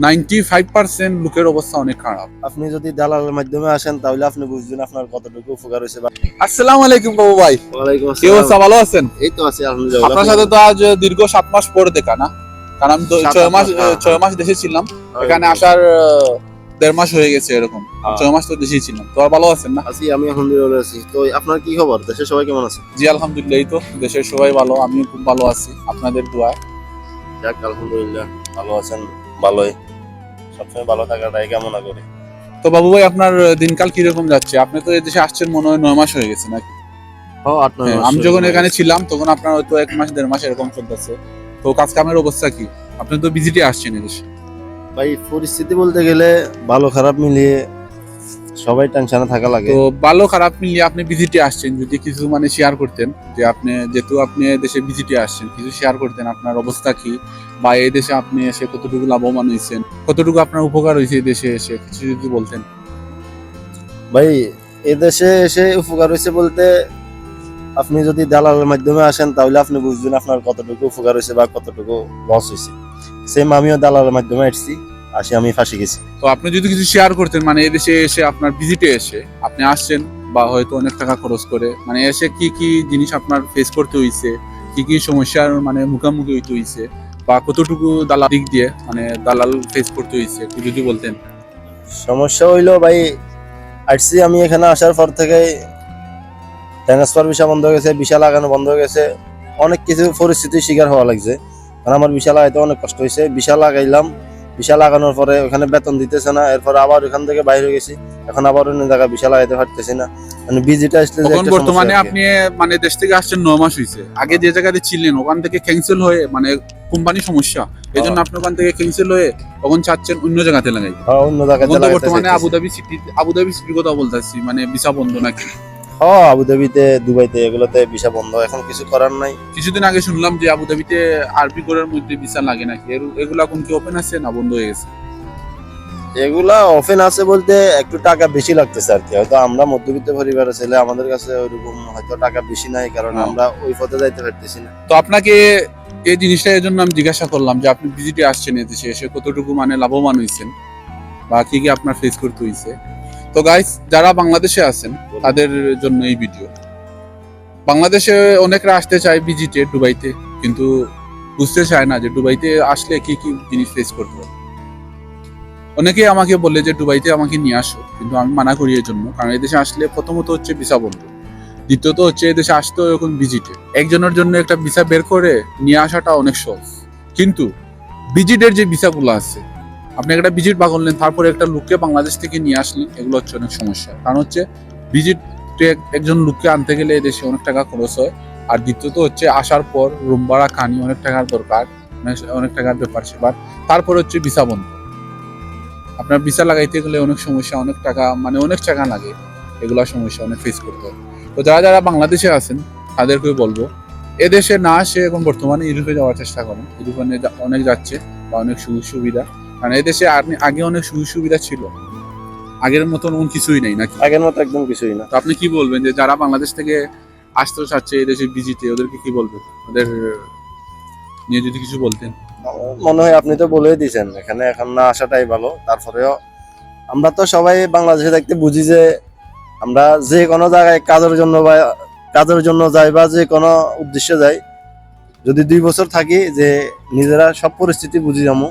Ninety five percent লোকের অবস্থা অনেক খারাপ। আপনি যদি দালালের মাধ্যমে আসেন তাহলে আপনি বুঝবেন আপনার কতটুকু উপকার হয়েছে আসসালামু আলাইকুম বাবু ভাই। কি অবস্থা ভালো আছেন? এই তো আছি আলহামদুলিল্লাহ আপনার সাথে তো আজ দীর্ঘ সাত মাস পরে দেখা না? কারণ আমি তো ছয় মাস মাস, ছয় মাস দেশে ছিলাম। এখানে আসার দেড় মাস হয়ে গেছে এরকম। ছয় মাস তো দেশেই ছিলাম। তো আর ভালো আছেন না? আছি আমি আলহামদুলিল্লাহ আছি। তো আপনার কি খবর? দেশে সবাই কেমন আছে? জি আলহামদুলিল্লাহ এই তো। দেশের সবাই ভালো আমিও খুব ভালো আছি। আপনাদের যাক আলহামদুলিল্লাহ ভালো আছেন। ভালোই। সবসময় ভালো থাকাটাই কামনা করি। তো বাবু ভাই আপনার দিনকাল কীরকম যাচ্ছে? আপনি তো এদেশে আসছেন মনে হয় নয় মাস হয়ে গেছে নাকি? হ্যাঁ, আমি যখন এখানে ছিলাম তখন আপনার হয়তো এক মাস দেড় মাস এরকম চলতেছে। তো কাজ কামের অবস্থা কি? আপনি তো ভিজিটে আসছেন এদেশে ভাই পরিস্থিতি বলতে গেলে ভালো খারাপ মিলিয়ে সবাই টেনশনে থাকা লাগে। তো ভালো খারাপ মিলিয়ে আপনি ভিজিটে আসছেন যদি কিছু মানে শেয়ার করতেন যে আপনি যেহেতু আপনি দেশে ভিজিটে আসছেন কিছু শেয়ার করতেন আপনার অবস্থা কি? বা এই দেশে আপনি এসে কতটুকু লাভবান হয়েছেন? কতটুকু আপনার উপকার হয়েছে এই দেশে এসে? কিছু যদি বলতেন। ভাই এদেশে এসে উপকার হয়েছে বলতে আপনি যদি দালালের মাধ্যমে আসেন তাহলে আপনি বুঝবেন আপনার কতটুকু উপকার হয়েছে বা কতটুকু লস হয়েছে। সেম আমিও দালালের মাধ্যমে আসছি। আসি আমি ফাঁসি গেছি। তো আপনি যদি কিছু শেয়ার করতেন মানে এই দেশে এসে আপনার ভিজিটে এসে আপনি আসছেন বা হয়তো অনেক টাকা খরচ করে মানে এসে কি কি জিনিস আপনার ফেস করতে হয়েছে কি কি সমস্যার মানে মুখোমুখি হইতে হয়েছে বা কতটুকু দালাল দিক দিয়ে মানে দালাল ফেস করতে হয়েছে একটু যদি বলতেন। সমস্যা হইল ভাই আসছি আমি এখানে আসার পর থেকে ট্রান্সফার ভিসা বন্ধ হয়ে গেছে ভিসা লাগানো বন্ধ হয়ে গেছে। অনেক কিছু পরিস্থিতির শিকার হওয়া লাগছে। কারণ আমার ভিসা লাগাইতে অনেক কষ্ট হয়েছে ভিসা লাগাইলাম ভিসা লাগানোর পরে ওখানে বেতন দিতেছে না এরপর আবার ওখান থেকে বাইরে গেছি। এখন আবার অন্য জায়গায় ভিসা লাগাইতে পারতেছি না। মানে ভিজিটা আসলে যে বর্তমানে। আপনি মানে দেশ থেকে আসছেন ন মাস হয়েছে আগে যে জায়গাতে ছিলেন ওখান থেকে ক্যান্সেল হয়ে মানে কোম্পানি সমস্যা। এই জন্য আপনি ওখান থেকে ক্যান্সেল হয়ে তখন চাচ্ছেন অন্য জায়গাতে লাগাই হ্যাঁ, অন্য জায়গায় এখন তো লাগাইতে বর্তমানে আবুধাবি সিটি আবুধাবি সিটির কথা বলতেছি মানে ভিসা বন্ধ নাকি? হ্যাঁ আবুধাবিতে দুবাইতে এগুলোতে ভিসা বন্ধ এখন কিছু করার নাই? কিছুদিন আগে শুনলাম যে আবুধাবিতে আরবি কোরের মধ্যে ভিসা লাগে নাকি। এর- এগুলা কোন কি ওপেন আছে না বন্ধ হয়ে গেছে? এগুলা ওপেন আছে বলতে একটু টাকা বেশি লাগতেছে আর কি। হয়তো আমরা মধ্যবিত্ত পরিবারের ছেলে আমাদের কাছে ওইরকম হয়তো টাকা বেশি নাই কারণ। আমরা ওই পথে যাইতে পারতেছি না। তো আপনাকে এই জিনিসটা এই জন্য আমি জিজ্ঞাসা করলাম যে আপনি ভিজিটে আসছেন এদেশে এসে কতটুকু মানে লাভবান হয়েছেন বা কি কি আপনার ফেস করতে হয়েছে তো গাইস যারা বাংলাদেশে আছেন তাদের জন্য এই ভিডিও বাংলাদেশে অনেকরা আসতে চায় ভিজিটে দুবাইতে, কিন্তু বুঝতে চায় না যে দুবাইতে আসলে কি কি জিনিস ফেস করতে হবে। অনেকেই আমাকে বললে যে দুবাইতে আমাকে নিয়ে আসো, কিন্তু আমি মানা করি এর জন্য, কারণ এদেশে আসলে প্রথমত হচ্ছে ভিসা বন্ধ। দ্বিতীয়ত হচ্ছে এদেশে আসতে এখন ভিজিটে একজনের জন্য একটা ভিসা বের করে নিয়ে আসাটা অনেক সহজ। কিন্তু ভিজিটের যে ভিসাগুলো আছে, আপনি একটা ভিজিট বা করলেন তারপরে একটা লোককে বাংলাদেশ থেকে নিয়ে আসলেন, এগুলো হচ্ছে অনেক সমস্যা। কারণ হচ্ছে ভিজিট একজন লোককে আনতে গেলে এদেশে অনেক টাকা খরচ হয়। আর দ্বিতীয়ত হচ্ছে আসার পর রুম ভাড়া খানি অনেক টাকার দরকার অনেক- অনেক টাকার ব্যাপার সেবার তারপর হচ্ছে ভিসা বন্ধ। আপনার ভিসা লাগাইতে গেলে অনেক সমস্যা, অনেক টাকা মানে অনেক টাকা লাগে। এগুলা সমস্যা অনেক ফেস করতে হয়। তো যারা যারা বাংলাদেশে আছেন, তাদেরকে বলব, এদেশে না আসে এখন বর্তমানে ইউরোপে যাওয়ার চেষ্টা করেন। ইউরোপে অনেক- যাচ্ছে বা অনেক সুযোগ সুবিধা কারণ এদেশে আগে অনেক সুযোগ সুবিধা ছিল। আগের মতন এমন কিছুই নেই নাকি? আগের মতো একদম কিছুই না। তো আপনি কি বলবেন যে যারা বাংলাদেশ থেকে আসতে চাচ্ছে এদেশে ভিজিটে ওদেরকে কি বলবেন? ওদের নিয়ে যদি কিছু বলতেন। মনে হয় আপনি তো বলেই দিয়েছেন এখানে এখন না আসাটাই ভালো। তারপরেও আমরা তো সবাই বাংলাদেশে দেখতে বুঝি যে আমরা যে কোনো জায়গায় কাজের জন্য বা কাজের জন্য যাই বা যে কোনো উদ্দেশ্যে যাই যদি দুই বছর থাকি যে নিজেরা সব পরিস্থিতি বুঝি যাব।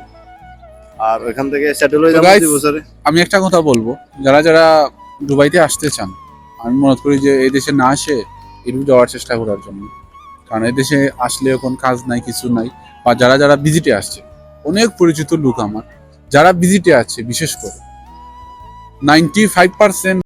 আর এখান থেকে সেটেল হয়ে যাব বছরে আমি একটা কথা বলব। যারা যারা দুবাইতে আসতে চান আমি মনে করি যে এই দেশে না আসে এরকম যাওয়ার চেষ্টা করার জন্য। কারণ এই দেশে আসলে এখন কাজ নাই কিছু নাই। বা যারা যারা ভিজিটে আসছে অনেক পরিচিত লোক আমার। যারা ভিজিটে আছে বিশেষ করে। Ninety five percent